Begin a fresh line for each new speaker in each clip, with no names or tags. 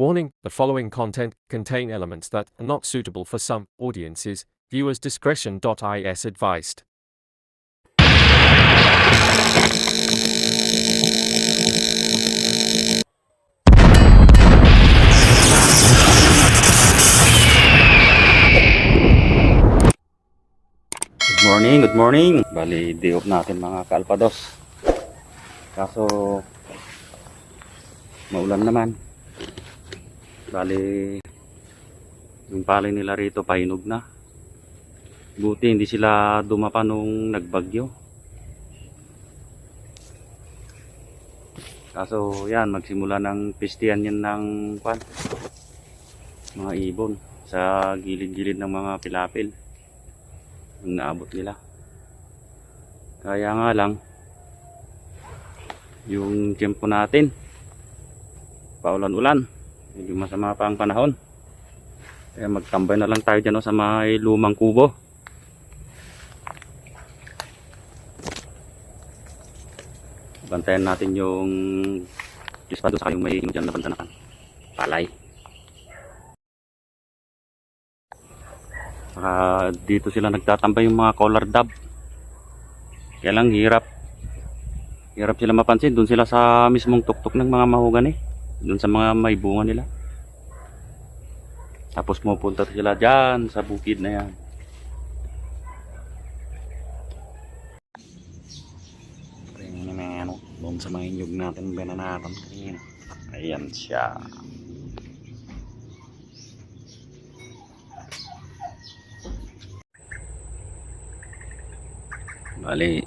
Warning the following content contain elements that are not suitable for some audiences. Viewers' discretion.is advised.
Good morning, good morning. Bali, day off natin mga kalpados. Kaso, maulan naman. Bali, yung palay nila rito pahinog na. Buti hindi sila dumapa nung nagbagyo. Kaso yan, magsimula ng pistihan yan ng kwan. Mga ibon sa gilid-gilid ng mga pilapil yung naabot nila. Kaya nga lang, yung tiempo natin, paulan-ulan, medyo masama pa ang panahon. Kaya magtambay na lang tayo dyan no, sa may lumang kubo. Bantayan natin yung dispado sa yung may dyan na bantanakan. Palay. Saka dito sila nagtatambay yung mga collar dab. Kaya lang hirap. Hirap sila mapansin. Doon sila sa mismong tuktok ng mga mahogani. Doon sa mga may bunga nila. Tapos pupunta sila dyan sa bukid na yan. Tingnan na ano. Doon sa mga inyog natin bananatan. Ayan siya. Bali,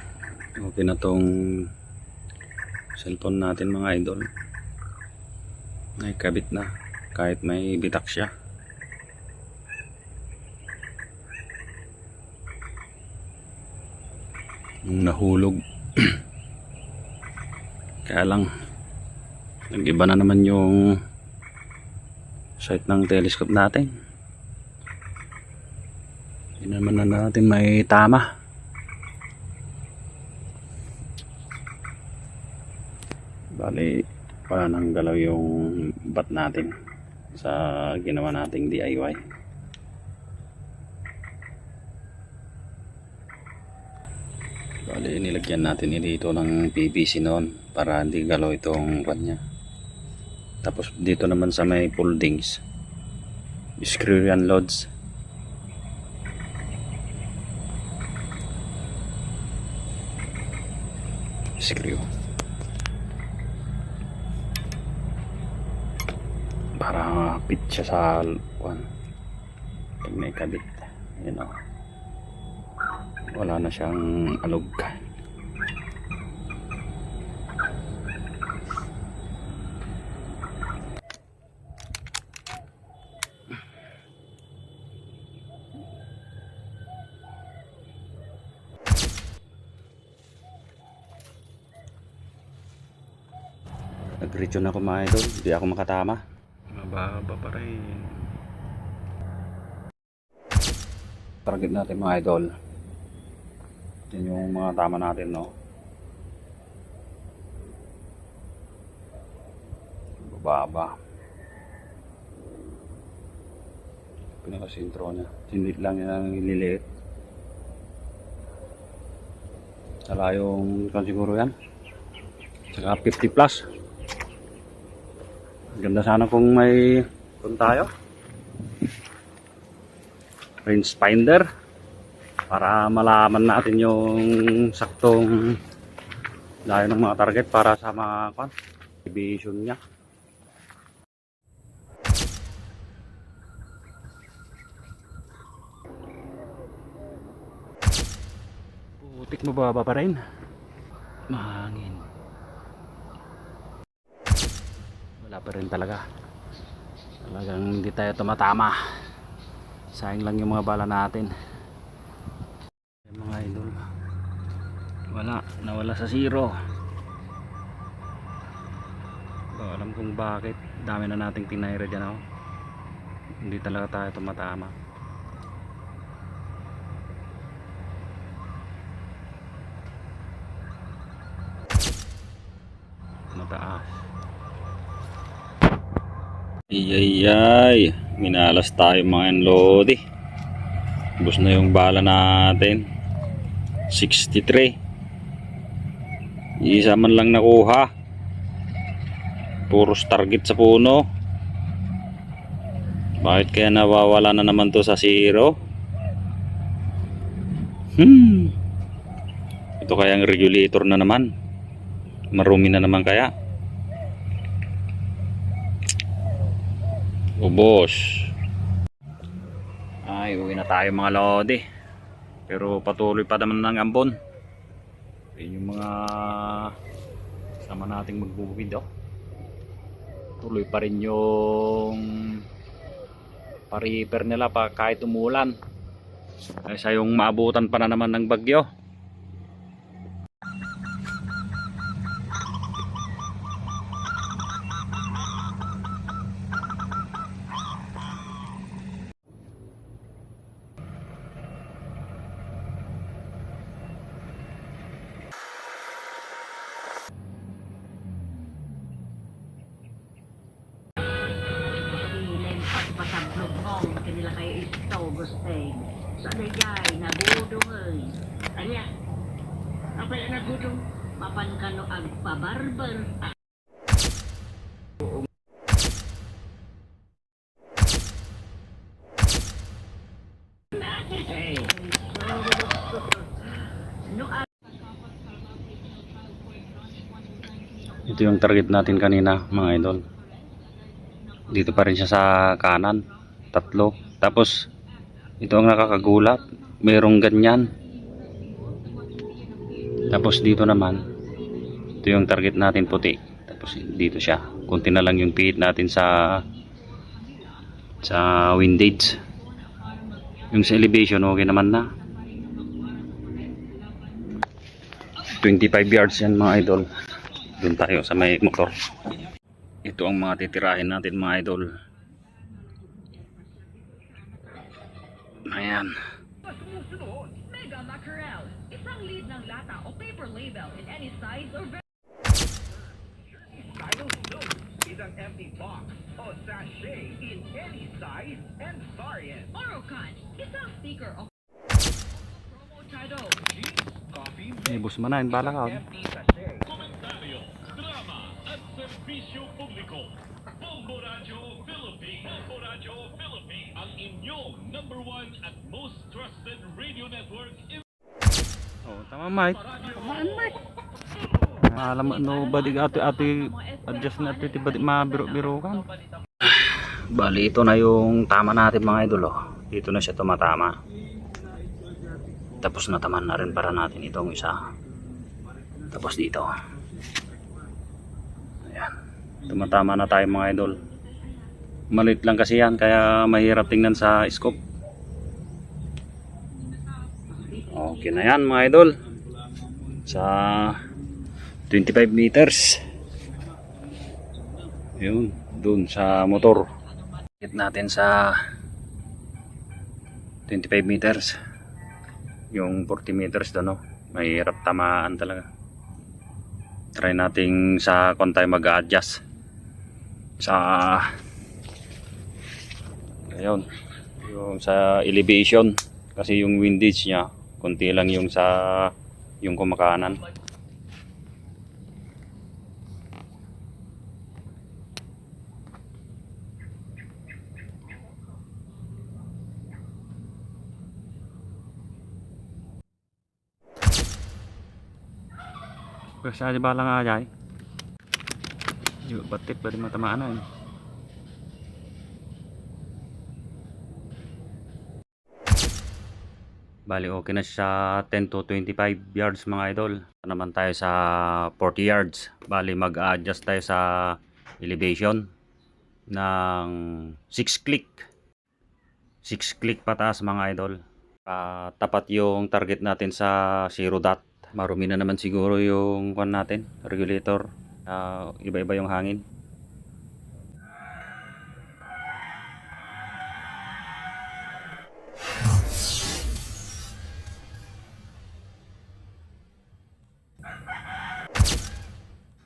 okay na tong cellphone natin mga idol. Ay kabit na kahit may bitak siya. Nahulog. Kaya lang, nag-iba na naman yung sight ng telescope natin. Hindi na natin may tama. Bali, wala nang galaw yung bat natin sa ginawa nating DIY. Bali, nilagyan natin dito ng PVC noon para hindi galaw itong bat niya. Tapos dito naman sa may foldings, screw yan loads. Screw. Fit siya sa kwan pag may kabit. Yun o wala na siyang alog. Nag-return ako mga idol. Hindi ako makatama mababa pa rin. Target natin mga idol. Yan yung mga tama natin no? Bababa pinakasintro niya. Sinlit lang yan ang ililiit sala yung kan siguro yan. Saka 50 plus Ganda sana kung may kung tayo. Range finder para malaman natin yung saktong layo ng mga target para sa mga kwan, vision niya. Putik mababa pa rin. Mahangin. Wala pa rin talaga. Talagang hindi tayo tumatama. Sayang lang yung mga bala natin. Mga idol wala nawala sa zero. Ko alam kung bakit. Dami na nating tinayra dyan ako hindi talaga tayo tumatama. Mataas Iyayay, minalas tayo mga enlodi. Bus na yung bala natin. 63. Isa man lang nakuha. Puros target sa puno. Bakit kaya nawawala na naman to sa zero? Hmm. Ito kayang regulator na naman. Marumi na naman kaya. Ubos. Ay, uwi na tayo mga lodi. Pero patuloy pa naman ng ambon. Yun yung mga sama nating magbubukid oh. Tuloy pa rin yung pariper nila pa kahit umulan. Kaysa yung maabutan pa na naman ng bagyo.
Kayo ito gusteng. Sa nagay, nagudong ay. Anya, apa yung nagudong? Mapan ka no ang pabarbar. Ah,
Ito yung target natin kanina mga idol. Dito pa rin siya sa kanan. Tatlo. Tapos ito ang nakakagulat. Merong ganyan. Tapos dito naman. Ito yung target natin puti. Tapos dito siya. Kunti na lang yung pihit natin sa sa windage. Yung sa elevation okay naman na. 25 yards yan mga idol doon tayo sa may motor ito ang mga titirahin natin mga idol ayan
Sumusunod, Mega Mackerel. Isang lead ng lata o paper label in any size or
Style Snow is an empty box or sachet in any size and variant.
Orocan. Isang sticker o promo title.
Coffee
eh bus manahin bala ka
empty sachet.
Komentaryo, drama at serbisyo publiko. Bombo Radio. Radio Philippines. Ang inyong number one at most trusted radio network in
oh tama Mike. Alam mo nobody ati ati adjust na ati badi mabiro-biro kan bali ito na yung tama natin mga idol oh. dito na siya tumatama. Tapos nataman na rin para natin itong isa. Tapos dito. Ayan. Tumatama na tayo mga idol malit lang kasi yan kaya mahirap tingnan sa scope. Okay na yan mga idol. Sa 25 meters. Yun dun sa motor. Hit natin sa 25 meters. Yung 40 meters doon no? Mahirap tamaan talaga. Try nating sa kung tayo mag-adjust sa ayun yung sa elevation kasi yung windage niya konti lang yung sa yung kumakanan Kasi di ba lang ajay? Yung batik ba di matamaan na eh. Bali okay na siya 10 to 25 yards mga idol. Naman tayo sa 40 yards. Bali mag-adjust tayo sa elevation ng 6 click. 6 click pataas mga idol. Ah, tapat yung target natin sa 0 dot. Marumi na naman siguro yung kwan natin, regulator. Ah, iba-iba yung hangin.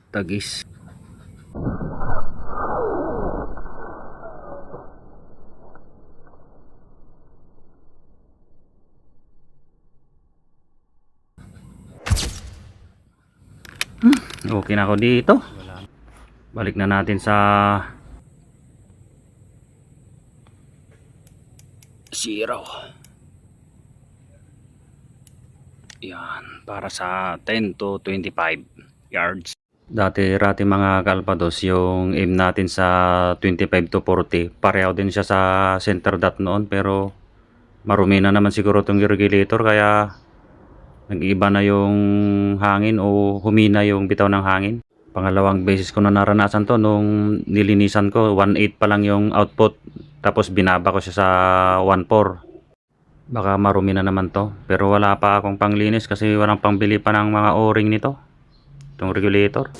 tagis. Okay na ako dito. Balik na natin sa zero. Yan para sa 10 to 25 yards. Dati rati mga kalpados, yung aim natin sa 25 to 40, pareho din siya sa center dot noon pero marumi na naman siguro itong regulator kaya nag-iba na yung hangin o humina yung bitaw ng hangin. Pangalawang beses ko na naranasan to nung nilinisan ko 1.8 pa lang yung output tapos binaba ko siya sa 1.4 baka marumi na naman to pero wala pa akong panglinis kasi walang pangbili pa ng mga o-ring nito itong regulator